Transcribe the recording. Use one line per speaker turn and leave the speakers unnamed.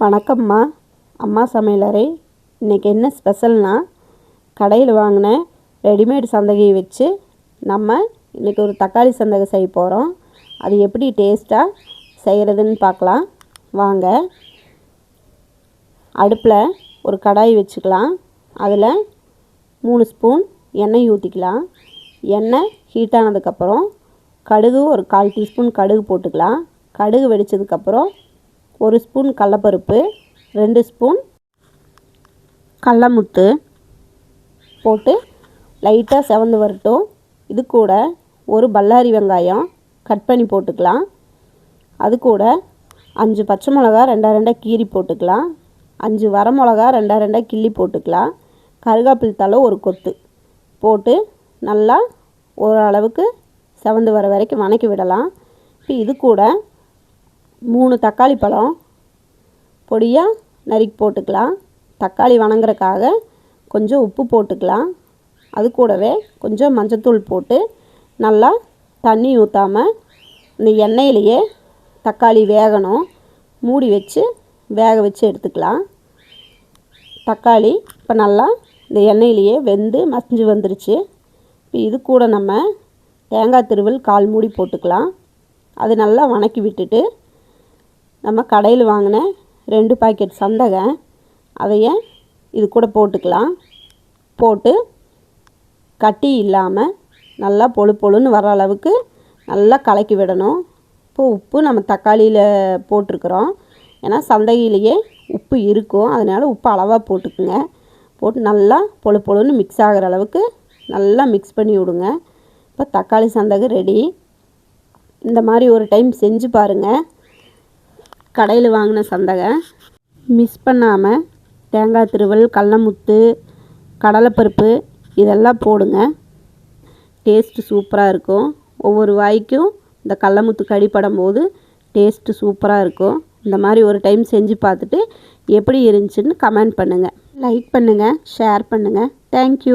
வணக்கம்மா. அம்மா சமையலறை. இன்றைக்கி என்ன ஸ்பெஷல்னால் கடையில் வாங்கின ரெடிமேட் சந்தகையை வச்சு நம்ம இன்றைக்கி ஒரு தக்காளி சந்தகை செய்ய போகிறோம் அது எப்படி டேஸ்ட்டாக செய்கிறதுன்னு பார்க்கலாம். வாங்க. அடுப்பில் ஒரு கடாய் வச்சுக்கலாம். அதில் மூணு ஸ்பூன் எண்ணெய் ஊற்றிக்கலாம் எண்ணெய் ஹீட் ஆனதுக்கப்புறம் கடுகு ஒரு கால் டீஸ்பூன் கடுகு போட்டுக்கலாம். கடுகு வெடித்ததுக்கப்புறம் ஒரு ஸ்பூன் கடலப்பருப்பு ரெண்டு ஸ்பூன் கடலமுத்து போட்டு லைட்டாக செவந்து வரட்டும். இது கூட ஒரு பல்லாரி வெங்காயம் கட் பண்ணி போட்டுக்கலாம். அது கூட அஞ்சு பச்சை மிளகா ரெண்டா ரெண்டாக கீரி போட்டுக்கலாம். அஞ்சு வர மிளகா ரெண்டா ரெண்டாக கிள்ளி போட்டுக்கலாம். கருகாப்பில் தலை ஒரு கொத்து போட்டு நல்லா ஓரளவுக்கு செவந்து வர வரைக்கும் வணக்கி விடலாம். இப்போ இது கூட மூணு தக்காளி பழம் பொடியாக நறுக்கி போட்டுக்கலாம். தக்காளி வணங்குறக்காக கொஞ்சம் உப்பு போட்டுக்கலாம். அது கூடவே கொஞ்சம் மஞ்சத்தூள் போட்டு நல்லா தண்ணி ஊற்றாமல் இந்த எண்ணெயிலேயே தக்காளி வேகணும். மூடி வச்சு வேக வச்சு எடுத்துக்கலாம். தக்காளி இப்போ நல்லா இந்த எண்ணெயிலேயே வெந்து மசிஞ்சு வந்துருச்சு. இப்போ இது கூட நம்ம தேங்காய் திருவல் கால் மூடி போட்டுக்கலாம். அது நல்லா வணக்கி விட்டுட்டு நம்ம கடையில் வாங்கின ரெண்டு பாக்கெட் சந்தகை அதையே இது கூட போட்டுக்கலாம். போட்டு கட்டி இல்லாமல் நல்லா பொழு பொழுன்னு வர அளவுக்கு நல்லா கலக்கி விடணும். இப்போ உப்பு நம்ம தக்காளியில் போட்டிருக்குறோம். ஏன்னா சந்தகையிலேயே உப்பு இருக்கும். அதனால் உப்பு அளவாக போட்டுக்குங்க. போட்டு நல்லா பொழு பொழுன்னு மிக்ஸ் ஆகிற அளவுக்கு நல்லா மிக்ஸ் பண்ணி விடுங்க. இப்போ தக்காளி சந்தகம் ரெடி இந்த மாதிரி ஒரு டைம் செஞ்சு பாருங்கள் கடையில் வாங்கின சந்தகை மிஸ் பண்ணாமல் தேங்காய் திருவல் கடலமுத்து கடலைப்பருப்பு இதெல்லாம் போடுங்க. டேஸ்ட்டு சூப்பராக இருக்கும். ஒவ்வொரு வாய்க்கும் இந்த கடலமுத்து கடிப்படும் போது டேஸ்ட்டு சூப்பராக இருக்கும். இந்த மாதிரி ஒரு டைம் செஞ்சு பார்த்துட்டு எப்படி இருந்துச்சுன்னு கமெண்ட் பண்ணுங்கள் லைக் பண்ணுங்கள் ஷேர் பண்ணுங்கள் தேங்க்யூ